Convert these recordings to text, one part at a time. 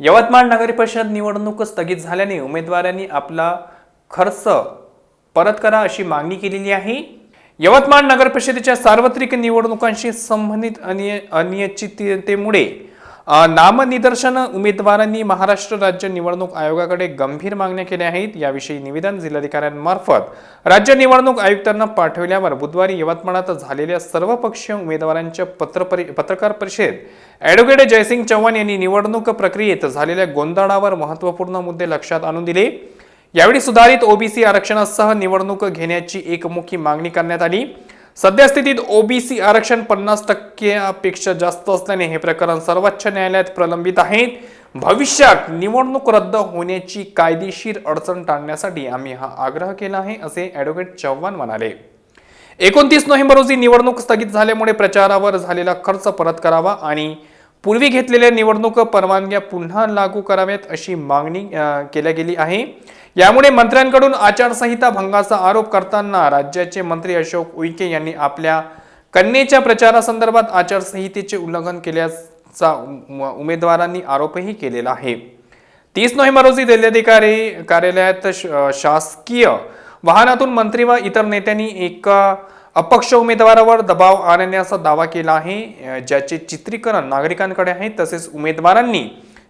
यवतमाळ नगर परिषद निवडणूक स्थगित झाल्याने उमेदवारांनी आपला खर्च परत करा अशी मागणी केलेली आहे. यवतमाळ नगर परिषदेच्या सार्वत्रिक निवडणुकांशी संबंधित अनिय अनिश्चिततेमुळे नामनिदर्शन उमेदवारांनी महाराष्ट्र राज्य निवडणूक आयोगाकडे गंभीर मागण्या केल्या आहेत. याविषयी निवेदन जिल्हाधिकाऱ्यांमार्फत राज्य निवडणूक आयुक्तांना पाठवल्यावर बुधवारी यवतमाळात झालेल्या सर्वपक्षीय उमेदवारांच्या पत्र परि पत्रकार परिषदेत ॲडव्होकेट जयसिंग चव्हाण यांनी निवडणूक प्रक्रियेत झालेल्या गोंधळावर महत्त्वपूर्ण मुद्दे लक्षात आणून दिले. यावेळी सुधारित ओबीसी आरक्षणासह निवडणूक घेण्याची एकमुखी मागणी करण्यात आली. सद्यस्थितीत ओबीसी आरक्षण पन्नास टक्क्यापेक्षा जास्त असल्याने हे प्रकरण सर्वोच्च न्यायालयात प्रलंबित आहेत भविष्यात निवडणूक रद्द होण्याची कायदेशीर अडचण टाळण्यासाठी आम्ही हा आग्रह केला आहे असे ॲडव्होकेट चव्हाण म्हणाले. एकोणतीस नोव्हेंबर रोजी निवडणूक स्थगित झाल्यामुळे प्रचारावर झालेला खर्च परत करावा आणि पूर्वी घेतलेल्या निवडणूक परवानग्या पुन्हा लागू कराव्यात अशी मागणी केल्या गेली आहे. यामुळे मंत्र्यांकडून आचारसंहिता भंगाचा आरोप करताना राज्याचे मंत्री अशोक उईके यांनी आपल्या कन्येच्या प्रचारासंदर्भात आचारसंहितेचे उल्लंघन केल्याचा उमेदवारांनी आरोपही केलेला आहे. तीस नोव्हेंबर रोजी जिल्हाधिकारी कार्यालयात श- शासकीय वाहनातून मंत्री व इतर नेत्यांनी एका अपक्ष उमेदवारावर दबाव आणण्याचा दावा केला आहे. ज्याचे चित्रीकरण नागरिकांकडे आहे तसेच उमेदवारांनी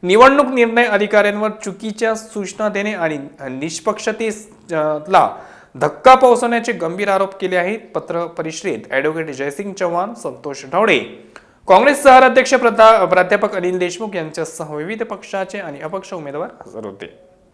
निवडणूक निर्णय अधिकाऱ्यांवर चुकीच्या सूचना देणे आणि निष्पक्षतेला धक्का पोहोचवण्याचे गंभीर आरोप केले आहेत. पत्र परिषदेत ॲडव्होकेट जयसिंग चव्हाण संतोष ढवळे काँग्रेस शहराध्यक्ष प्रता प्राध्यापक अनिल देशमुख यांच्यासह विविध पक्षाचे आणि अपक्ष उमेदवार हजर होते.